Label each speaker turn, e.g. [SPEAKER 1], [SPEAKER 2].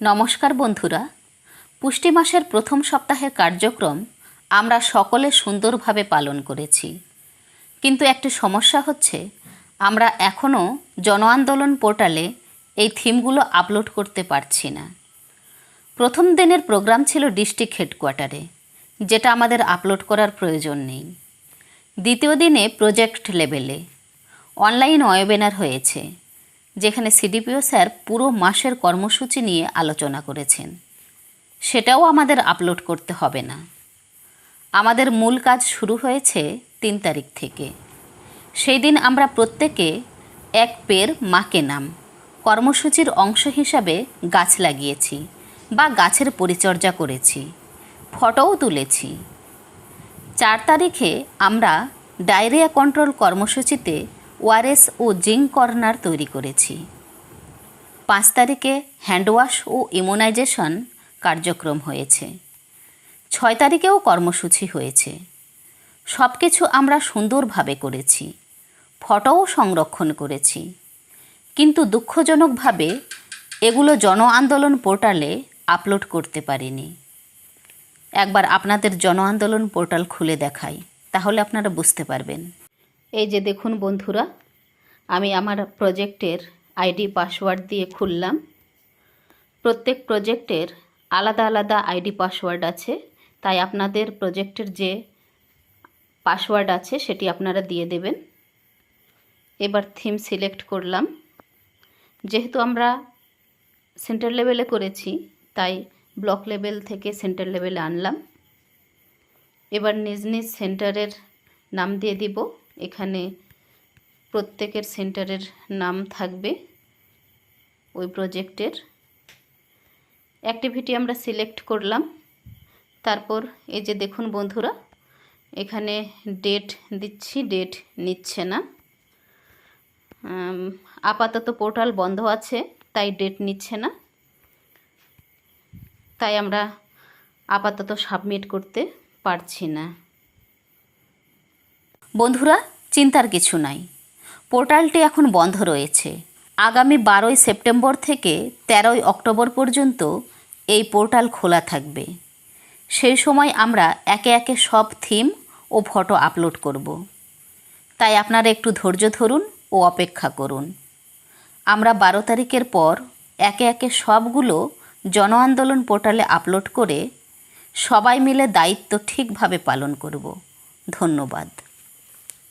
[SPEAKER 1] নমস্কার বন্ধুরা। পুষ্টি মাসের প্রথম সপ্তাহের কার্যক্রম আমরা সকলে সুন্দরভাবে পালন করেছি। কিন্তু একটি সমস্যা হচ্ছে, আমরা এখনও জন আন্দোলন পোর্টালে এই থিমগুলো আপলোড করতে পারছি না। প্রথম দিনের প্রোগ্রাম ছিল ডিস্ট্রিক্ট হেডকোয়ার্টারে, যেটা আমাদের আপলোড করার প্রয়োজন নেই। দ্বিতীয় দিনে প্রজেক্ট লেভেলে, অনলাইন ওয়েবিনার হয়েছে। যেখানে সিডিপিও স্যার পুরো মাসের কর্মসূচি নিয়ে আলোচনা করেছেন। সেটাও আমাদের আপলোড করতে হবে না। আমাদের মূল কাজ শুরু হয়েছে তিন তারিখ থেকে। সেই দিন আমরা প্রত্যেকে এক পের মাকে নাম, কর্মসূচির অংশ হিসাবে গাছ লাগিয়েছি বা গাছের পরিচর্যা করেছি, ফটোও তুলেছি। চার তারিখে আমরা ডায়রিয়া কন্ট্রোল কর্মসূচিতে ওয়ারেস ও জিঙ্ক কর্নার তৈরি করেছি। পাঁচ তারিখে হ্যান্ডওয়াশ ও ইমোনাইজেশন কার্যক্রম হয়েছে। ছয় তারিখেও কর্মসূচি হয়েছে। সব কিছু আমরা সুন্দরভাবে করেছি। ফটোও সংরক্ষণ করেছি। কিন্তু দুঃখজনকভাবে এগুলো জন আন্দোলন পোর্টালে আপলোড করতে পারিনি। একবার আপনাদের জন আন্দোলন পোর্টাল খুলে দেখাই, তাহলে আপনারা বুঝতে পারবেন। এই যে দেখুন বন্ধুরা, আমি আমার প্রজেক্টের আইডি পাসওয়ার্ড দিয়ে খুললাম। প্রত্যেক প্রজেক্টের আলাদা আলাদা আইডি পাসওয়ার্ড আছে, তাই আপনাদের প্রজেক্টের যে পাসওয়ার্ড আছে সেটি আপনারা দিয়ে দেবেন। এবার থিম সিলেক্ট করলাম। যেহেতু আমরা সেন্টার লেভেলে করেছি, তাই ব্লক লেভেল থেকে সেন্টার লেভেলে আনলাম। এবার নিজ নিজ সেন্টারের নাম দিয়ে দিব। এখানে প্রত্যেকের সেন্টারের নাম থাকবে ওই প্রজেক্টের। অ্যাক্টিভিটি আমরা সিলেক্ট করলাম। তারপর এই যে দেখুন বন্ধুরা, এখানে ডেট দিচ্ছি ডেট নিচ্ছে না। আপাতত পোর্টাল বন্ধ আছে, তাই ডেট নিচ্ছে না। তাই আমরা আপাতত সাবমিট করতে পারছি না। বন্ধুরা, চিন্তার কিছু নাই। পোর্টালটি এখন বন্ধ রয়েছে। আগামী বারোই সেপ্টেম্বর থেকে তেরোই অক্টোবর পর্যন্ত এই পোর্টাল খোলা থাকবে। সেই সময় আমরা একে একে সব থিম ও ফটো আপলোড করব। তাই আপনারা একটু ধৈর্য ধরুন ও অপেক্ষা করুন। আমরা বারো তারিখের পর একে একে সবগুলো জন আন্দোলন পোর্টালে আপলোড করে সবাই মিলে দায়িত্ব ঠিকভাবে পালন করব। ধন্যবাদ।